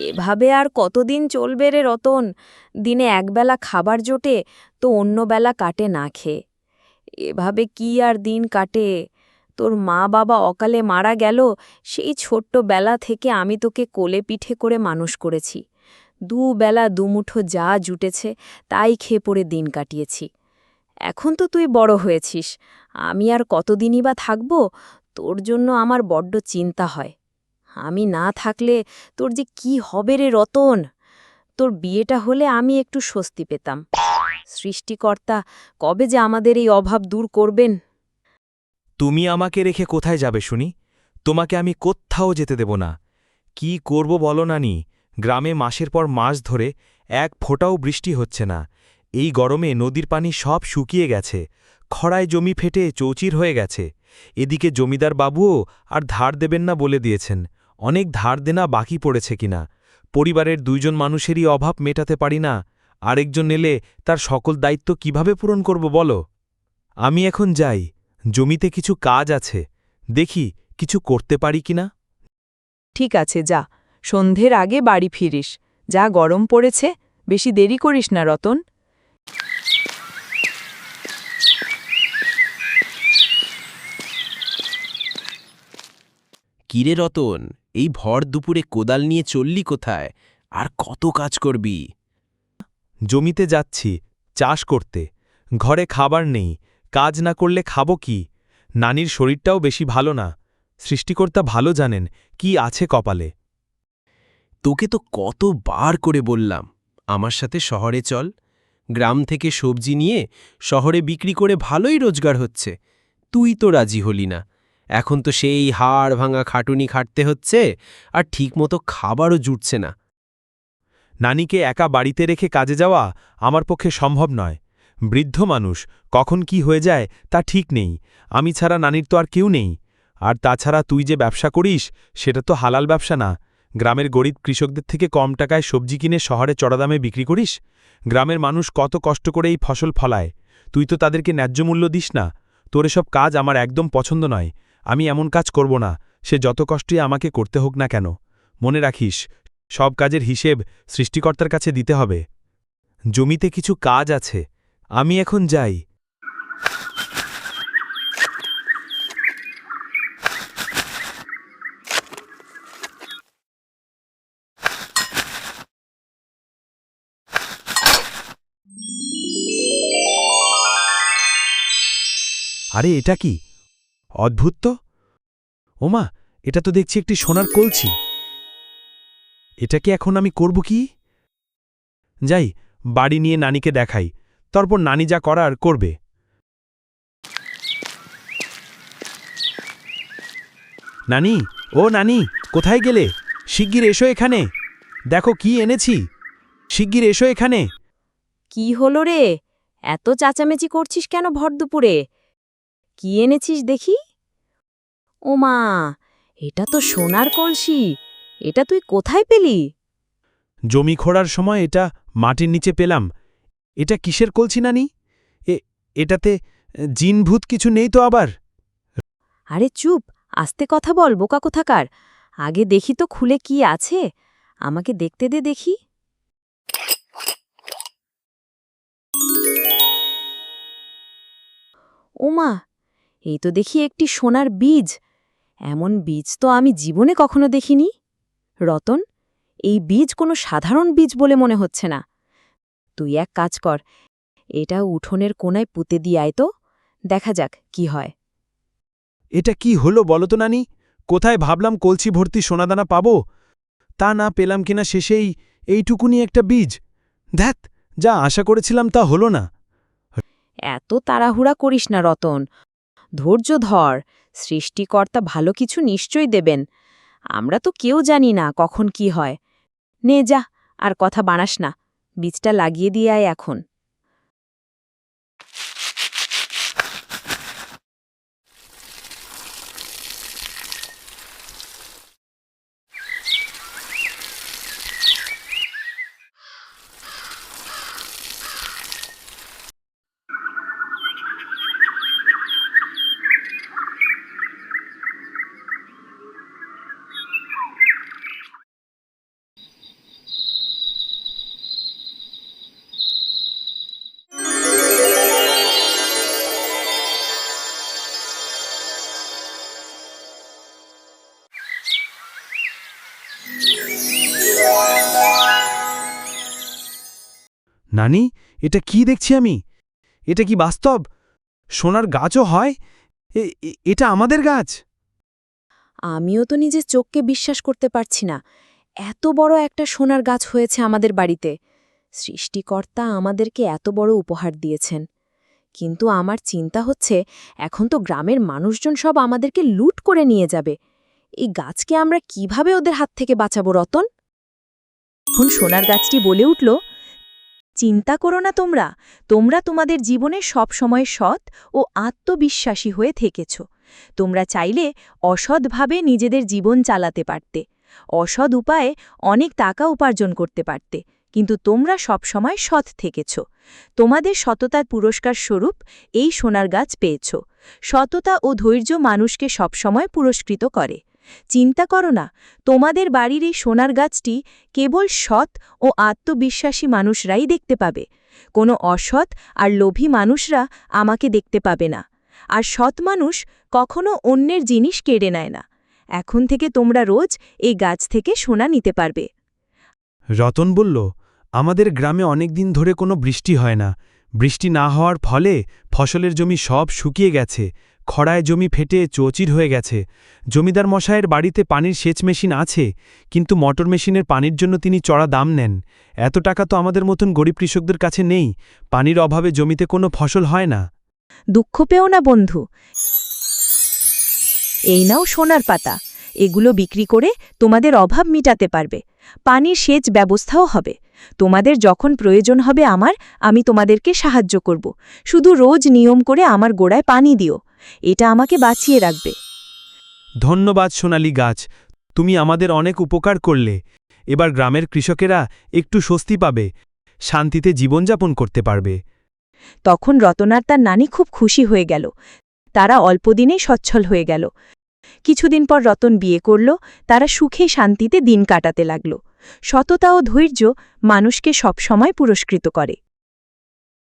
এভাবে আর কতদিন চলবে রে রতন? দিনে একবেলা খাবার জোটে, তো অন্য বেলা কাটে না খেয়ে। এভাবে কি আর দিন কাটে? তোর মা বাবা অকালে মারা গেল, সেই ছোট্ট বেলা থেকে আমি তোকে কোলে পিঠে করে মানুষ করেছি। দুবেলা দুমুঠো যা জুটেছে, তাই খেয়ে পড়ে দিন কাটিয়েছি। এখন তো তুই বড় হয়েছিস, আমি আর কতদিনই বা থাকব? তোর জন্য আমার বড্ড চিন্তা হয়। আমি না থাকলে তোর যে কি হবে রে রতন? তোর বিয়েটা হলে আমি একটু স্বস্তি পেতাম। সৃষ্টিকর্তা, কবে যে আমাদের এই অভাব দূর করবেন? তুমি আমাকে রেখে কোথায় যাবে শুনি? তোমাকে আমি কোত্থাও যেতে দেব না। কি করব বলো নানি? গ্রামে মাসের পর মাস ধরে এক ফোঁটাও বৃষ্টি হচ্ছে না। এই গরমে নদীর পানি সব শুকিয়ে গেছে। খড়ায় জমি ফেটে চৌচির হয়ে গেছে। এদিকে জমিদার বাবুও আর ধার দেবেন না বলে দিয়েছেন। অনেক ধার দেনা বাকি পড়েছে কিনা। পরিবারের দুইজন মানুষেরই অভাব মেটাতে পারি না। আরেকজন এলে তার সকল দায়িত্ব কীভাবে পূরণ করব বলো? আমি এখন যাই। জমিতে কিছু কাজ আছে। দেখি কিছু করতে পারি কিনা? ঠিক আছে যা। সন্ধ্যের আগে বাড়ি ফিরিস। যা গরম পড়েছে বেশি দেরি করিস না রতন। কিরে রতন এই ভর দুপুরে কোদাল নিয়ে চললি কোথায়? আর কত কাজ করবি? জমিতে যাচ্ছি চাষ করতে। ঘরে খাবার নেই কাজ না করলে খাব কি? নানির শরীরটাও বেশি ভালো না। সৃষ্টিকর্তা ভালো জানেন কি আছে কপালে। তোকে তো কতবার করে বললাম আমার সাথে শহরে চল। গ্রাম থেকে সবজি নিয়ে শহরে বিক্রি করে ভালোই রোজগার হচ্ছে। তুই তো রাজি হলি না। এখন তো সেই হাড় ভাঙা খাটুনি খাটতে হচ্ছে, আর ঠিকমতো খাবারও জুটছে না। নানিকে একা বাড়িতে রেখে কাজে যাওয়া আমার পক্ষে সম্ভব নয়। বৃদ্ধ মানুষ, কখন কি হয়ে যায় তা ঠিক নেই। আমি ছাড়া নানির তো আর কেউ নেই। আর তাছাড়া তুই যে ব্যবসা করিস, সেটা তো হালাল ব্যবসা না। গ্রামের গরিব কৃষকদের থেকে কম টাকায় সবজি কিনে শহরে চড়া দামে বিক্রি করিস? গ্রামের মানুষ কত কষ্ট করে এই ফসল ফলায়। তুই তো তাদেরকে ন্যায্য মূল্য দিস না। তোর এসব কাজ আমার একদম পছন্দ নয়। আমি এমন কাজ করব না, সে যত কষ্টই আমাকে করতে হোক না কেন। মনে রাখিস, সব কাজের হিসেব সৃষ্টিকর্তার কাছে দিতে হবে। জমিতে কিছু কাজ আছে, আমি এখন যাই। আরে, এটা কি? অদ্ভুত তো। ওমা, এটা তো দেখছি একটি সোনার কলছি। এটা কি এখন আমি করব কি? যাই, বাড়ি নিয়ে নানিকে দেখাই, তারপর নানি যা করার করবে। নানি, ও নানি, কোথায় গেলে? শিগগির এসো এখানে। দেখো কি এনেছি। শিগগির এসো এখানে। কি হলো রে? এত চাচামেচি করছিস কেন ভর দুপুরে? কি এনেছিস দেখি? ওমা এটা তো সোনার কলসি। এটা তুই কোথায় পেলি? জমি খোঁড়ার সময় এটা মাটির নিচে পেলাম। এটা কিসের কলছি নানি? এটাতে জিনভূত কিছু নেই তো আবার? আরে চুপ আস্তে কথা বল বোকা কোথাকার? আগে দেখি তো খুলে কি আছে। আমাকে দেখতে দে দেখি। ওমা এই তো দেখি একটি সোনার বীজ। এমন বীজ তো আমি জীবনে কখনো দেখিনি। রতন এই বীজ কোনো সাধারণ বীজ বলে মনে হচ্ছে না। তুই এক কাজ কর এটা উঠোনের কোনায় পুঁতে দিয়ে আয় তো দেখা যাক কি হয়। এটা কি হলো বলো তো নানি? কোথায় ভাবলাম কলছি ভর্তি সোনাদানা পাবো? তা না পেলাম কিনা শেষেই এইটুকুনি একটা বীজ। ধ্যাত যা আশা করেছিলাম তা হলো না। এত তাড়াহুড়া করিস না রতন। ধৈর্য ধর, সৃষ্টিকর্তা ভালো কিছু নিশ্চয়ই দেবেন। আমরা তো কেউ জানি না কখন কি হয়। নে যা, আর কথা বানাস না। বীজটা লাগিয়ে দিয়ে আয় এখন। নানি, এটা কি দেখছি আমি? এটা কি বাস্তব? সোনার গাছও হয়? এটা আমাদের গাছ? আমিও তো নিজের চোখকে বিশ্বাস করতে পারছি না। এত বড় একটা সোনার গাছ হয়েছে আমাদের বাড়িতে। সৃষ্টিকর্তা আমাদেরকে এত বড় উপহার দিয়েছেন। কিন্তু আমার চিন্তা হচ্ছে, এখন তো গ্রামের মানুষজন সব আমাদেরকে লুট করে নিয়ে যাবে। এই গাছকে আমরা কীভাবে ওদের হাত থেকে বাঁচাবো, রতন? এখন সোনার গাছটি বলে উঠল, চিন্তা করো না তোমরা। তোমরা তোমাদের জীবনে সবসময় সৎ ও আত্মবিশ্বাসী হয়ে থেকেছ। তোমরা চাইলে অসৎভাবে নিজেদের জীবন চালাতে পারতে। অসৎ উপায়ে অনেক টাকা উপার্জন করতে পারতে। কিন্তু তোমরা সবসময় সৎ থেকেছ। তোমাদের সততার পুরস্কার স্বরূপ এই সোনার গাছ পেয়েছ। সততা ও ধৈর্য মানুষকে সবসময় পুরস্কৃত করে। চিন্তা করো না, তোমাদের বাড়ির এই সোনার গাছটি কেবল সৎ ও আত্মবিশ্বাসী মানুষরাই দেখতে পাবে। কোনো অসৎ আর লোভী মানুষরা আমাকে দেখতে পাবে না। আর সৎ মানুষ কখনো অন্যের জিনিস কেড়ে নেয় না। এখন থেকে তোমরা রোজ এই গাছ থেকে সোনা নিতে পারবে। রতন বলল, আমাদের গ্রামে অনেক দিন ধরে কোনো বৃষ্টি হয় না। বৃষ্টি না হওয়ার ফলে ফসলের জমি সব শুকিয়ে গেছে খরায় জমি ফেটে চৌচির হয়ে গেছে। জমিদার মশায়ের বাড়িতে পানির সেচ মেশিন আছে, কিন্তু মোটর মেশিনের পানির জন্য তিনি চড়া দাম নেন। এত টাকা তো আমাদের মতন গরিব কৃষকদের কাছে নেই, পানির অভাবে জমিতে কোনো ফসল হয় না। দুঃখ পেও না, বন্ধু। এই নাও সোনার পাতা। এগুলো বিক্রি করে তোমাদের অভাব মিটাতে পারবে। পানির সেচ ব্যবস্থাও হবে। তোমাদের যখন প্রয়োজন হবে আমার আমি তোমাদেরকে সাহায্য করব। শুধু রোজ নিয়ম করে আমার গোড়ায় পানি দিও। এটা আমাকে বাঁচিয়ে রাখবে। ধন্যবাদ সোনালী গাছ। তুমি আমাদের অনেক উপকার করলে। এবার গ্রামের কৃষকেরা একটু স্বস্তি পাবে। শান্তিতে জীবনযাপন করতে পারবে। তখন রতনার তার নানি খুব খুশি হয়ে গেল। তারা অল্পদিনেই সচ্ছল হয়ে গেল। কিছুদিন পর রতন বিয়ে করল, তারা সুখে শান্তিতে দিন কাটাতে লাগল। সততা ও ধৈর্য মানুষকে সবসময় পুরস্কৃত করে।